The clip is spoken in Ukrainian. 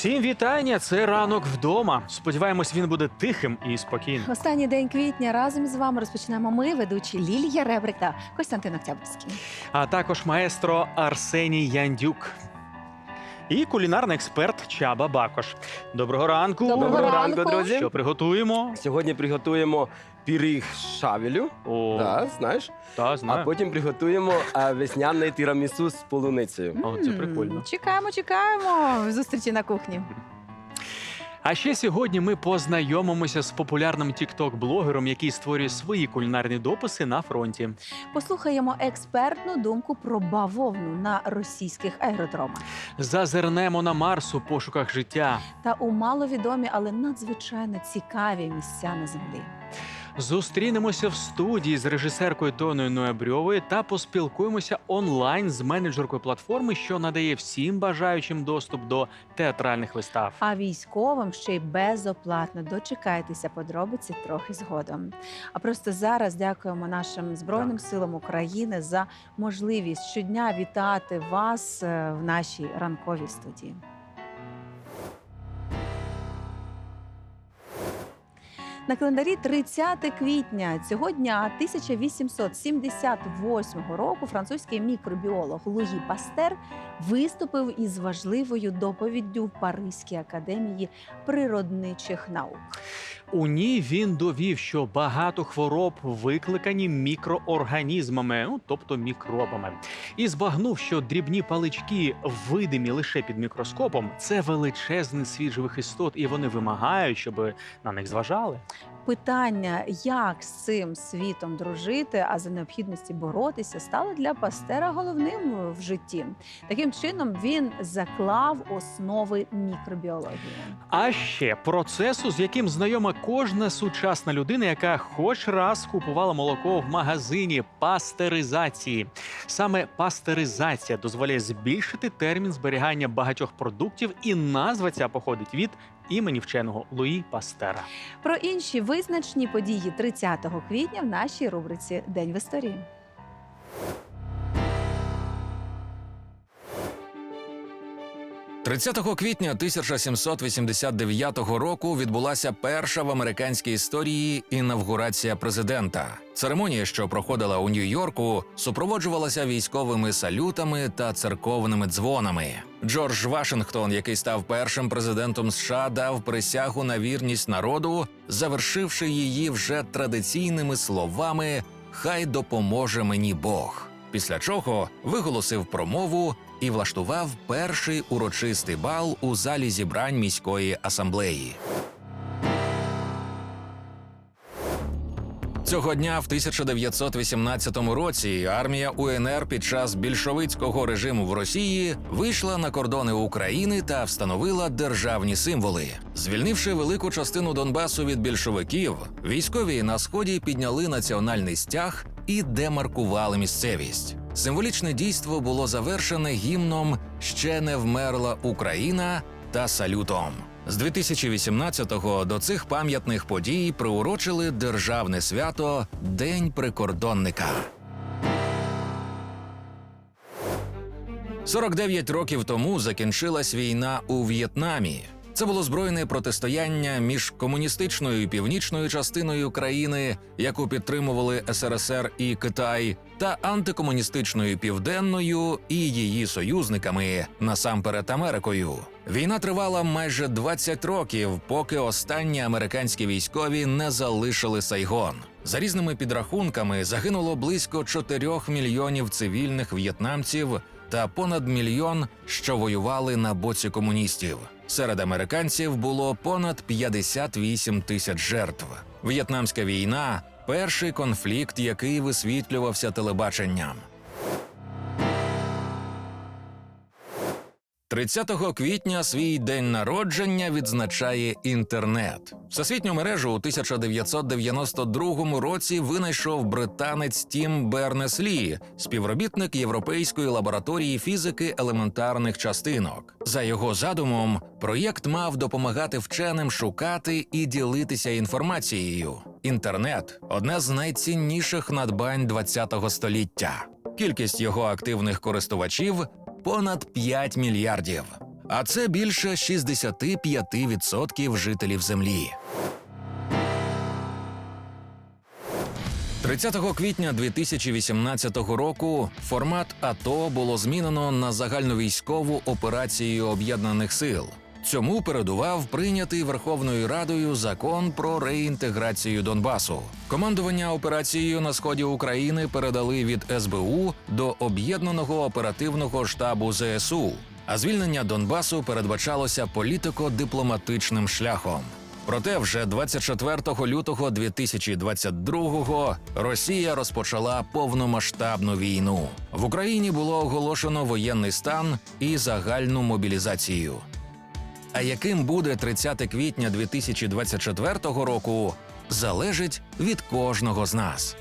Всім вітання! Це ранок вдома. Сподіваємось, він буде тихим і спокійним. Останній день квітня разом з вами розпочинаємо ми, ведучі Лілія Ребрик та Костянтин Октябрьський. А також маестро Арсеній Яндюк. І кулінарний експерт Чаба Бакош. Доброго ранку. Доброго ранку. друзі. Що приготуємо? Сьогодні приготуємо пиріг з шавелю, О, да, знаєш, та, а потім приготуємо весняний тирамісу тірамісу з полуницею. О, це прикольно. Чекаємо, чекаємо зустрічі на кухні. А ще сьогодні ми познайомимося з популярним тікток-блогером, який створює свої кулінарні дописи на фронті. Послухаємо експертну думку про бавовну на російських аеродромах Зазирнемо на Марс у пошуках життя. та у маловідомі, але надзвичайно цікаві місця на землі. Зустрінемося в студії з режисеркою Тоною Ноябрьовою та поспілкуємося онлайн з менеджеркою платформи, що надає всім бажаючим доступ до театральних вистав. А військовим ще й безоплатно. Дочекайтеся подробиці трохи згодом. А просто зараз дякуємо нашим збройним силам України за можливість щодня вітати вас е, в нашій ранковій студії. На календарі 30 квітня цього дня 1878 року французький мікробіолог Луї Пастер виступив із важливою доповіддю в Паризькій академії природничих наук. У ній він довів, що багато хвороб викликані мікроорганізмами, ну тобто мікробами, і збагнув, що дрібні палички, видимі лише під мікроскопом, це величезний світ живих істот, і вони вимагають, щоб на них зважали. Питання, як з цим світом дружити, а за необхідності боротися, стало для Пастера головним в житті. Таким чином він заклав основи мікробіології. А ще процесу, з яким знайома кожна сучасна людина, яка хоч раз купувала молоко в магазині пастеризації. Саме пастеризація дозволяє збільшити термін зберігання багатьох продуктів, і назва ця походить від імені вченого Луї Пастера. Про інші визначні події 30 квітня в нашій рубриці День в історії. – 30 квітня 1789 року відбулася перша в американській історії інавгурація президента. Церемонія, що проходила у Нью-Йорку, супроводжувалася військовими салютами та церковними дзвонами. Джордж Вашингтон, який став першим президентом США, дав присягу на вірність народу, завершивши її вже традиційними словами Хай допоможе мені Бог. Після чого виголосив промову і влаштував перший урочистий бал у залі зібрань міської асамблеї. Цього дня, в 1918 році, армія УНР під час більшовицького режиму в Росії вийшла на кордони України та встановила державні символи. Звільнивши велику частину Донбасу від більшовиків, військові на сході підняли національний стяг і демаркували місцевість. Символічне дійство було завершене гімном Ще не вмерла Україна та салютом. З 2018-го до цих пам'ятних подій приурочили державне свято День прикордонника. 49 років тому закінчилась війна у В'єтнамі. Це було збройне протистояння між комуністичною північною частиною країни, яку підтримували СРСР і Китай, та антикомуністичною південною і її союзниками, насамперед Америкою. Війна тривала майже 20 років, поки останні американські військові не залишили Сайгон. За різними підрахунками загинуло близько 4 мільйонів цивільних в'єтнамців та понад мільйон, що воювали на боці комуністів. Серед американців було понад 58 тисяч жертв. В'єтнамська війна перший конфлікт, який висвітлювався телебаченням. 30 квітня свій день народження відзначає інтернет. Всесвітню мережу у 1992 році винайшов британець Тім Бернес-Лі, співробітник Європейської лабораторії фізики елементарних частинок. За його задумом, проєкт мав допомагати вченим шукати і ділитися інформацією. Інтернет одне з найцінніших надбань ХХ століття. Кількість його активних користувачів понад 5 мільярдів. А це більше 65% жителів землі. 30 квітня 2018 року формат АТО було змінено на загальновійськову операцію об'єднаних сил. Цьому передував прийнятий Верховною Радою закон про реінтеграцію Донбасу. Командування операцією на сході України передали від СБУ до об'єднаного оперативного штабу ЗСУ. А звільнення Донбасу передбачалося політико-дипломатичним шляхом. Проте вже 24 лютого 2022-го Росія розпочала повномасштабну війну. В Україні було оголошено воєнний стан і загальну мобілізацію. А яким буде 30 квітня 2024 року, залежить від кожного з нас.